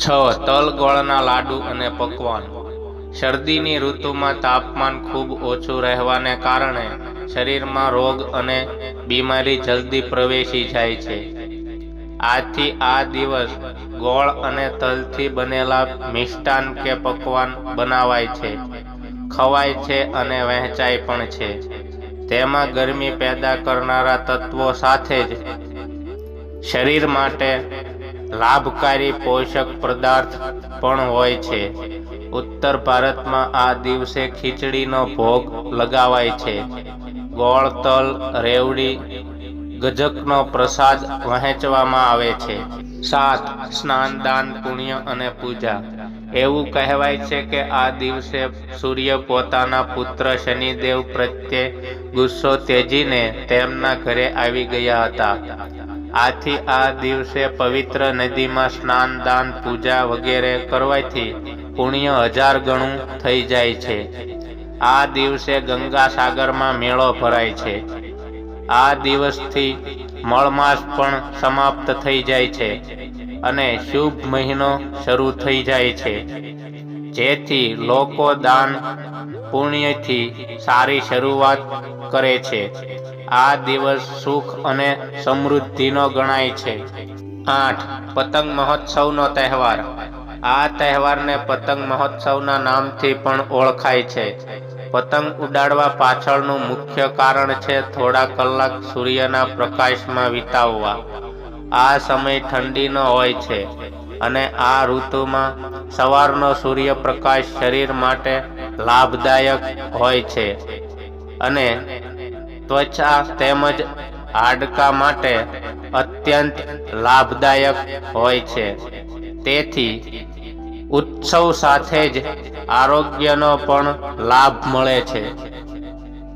છ તલ ગોળના લાડુ અને પકવાન. શરદીની ઋતુમાં તાપમાન ખૂબ ઓછું રહેવાને કારણે શરીરમાં રોગ અને બીમારી જલ્દી પ્રવેશી જાય છે. આથી આ દિવસ ગોળ અને તલથી બનેલા મિષ્ટાન કે પકવાન બનાવાય છે. ખવાય છે અને વહેંચાય પણ છે. તેમાં ગરમી પેદા કરનારા તત્વો સાથે જ શરીર માટે લાભકારી પોષક પદાર્થ પણ હોય છે. ઉત્તર ભારતમાં આ દિવસે ખીચડીનો ભોગ લગાવાય છે. ગોળ તલ રેવડી, ગજકનો પ્રસાદ વહેંચવામાં આવે છે. સાત, સ્નાન, દાન, પુણ્ય અને પૂજા. એવું કહેવાય છે કે આ દિવસે સૂર્ય પોતાના પુત્ર શનિદેવ પ્રત્યે ગુસ્સો તેજીને તેમના ઘરે આવી ગયા હતા. આથી આ દિવસે પવિત્ર નદીમાં સ્નાન, દાન, પૂજા વગેરે કરવાથી પુણ્ય હજાર ગણું થઈ જાય છે. આ દિવસે ગંગા સાગરમાં મેળો ભરાય છે. આ દિવસથી મળમાસ પણ સમાપ્ત થઈ જાય છે અને શુભ મહિનો શરૂ થઈ જાય છે. જેથી લોકો દાન પુણ્યથી સારી શરૂઆત કરે છે. આ દિવસ સુખ અને સમૃદ્ધિનો ગણાય છે. આઠ, પતંગ મહોત્સવનો તહેવાર. આ તહેવારને પતંગ મહોત્સવના નામથી પણ ઓળખાય છે. પતંગ ઉડાડવા પાછળનું મુખ્ય કારણ છે થોડા કલાક સૂર્યના પ્રકાશમાં વિતાવવા. આ સમય ઠંડીનો હોય છે અને આ ઋતુમાં સવારનો સૂર્યપ્રકાશ શરીર માટે લાભદાયક હોય છે. અને ત્વચા તેમજ હાડકા માટે અત્યંત લાભદાયક હોય છે. તેથી ઉત્સવ સાથે જ આરોગ્યનો પણ લાભ મળે છે.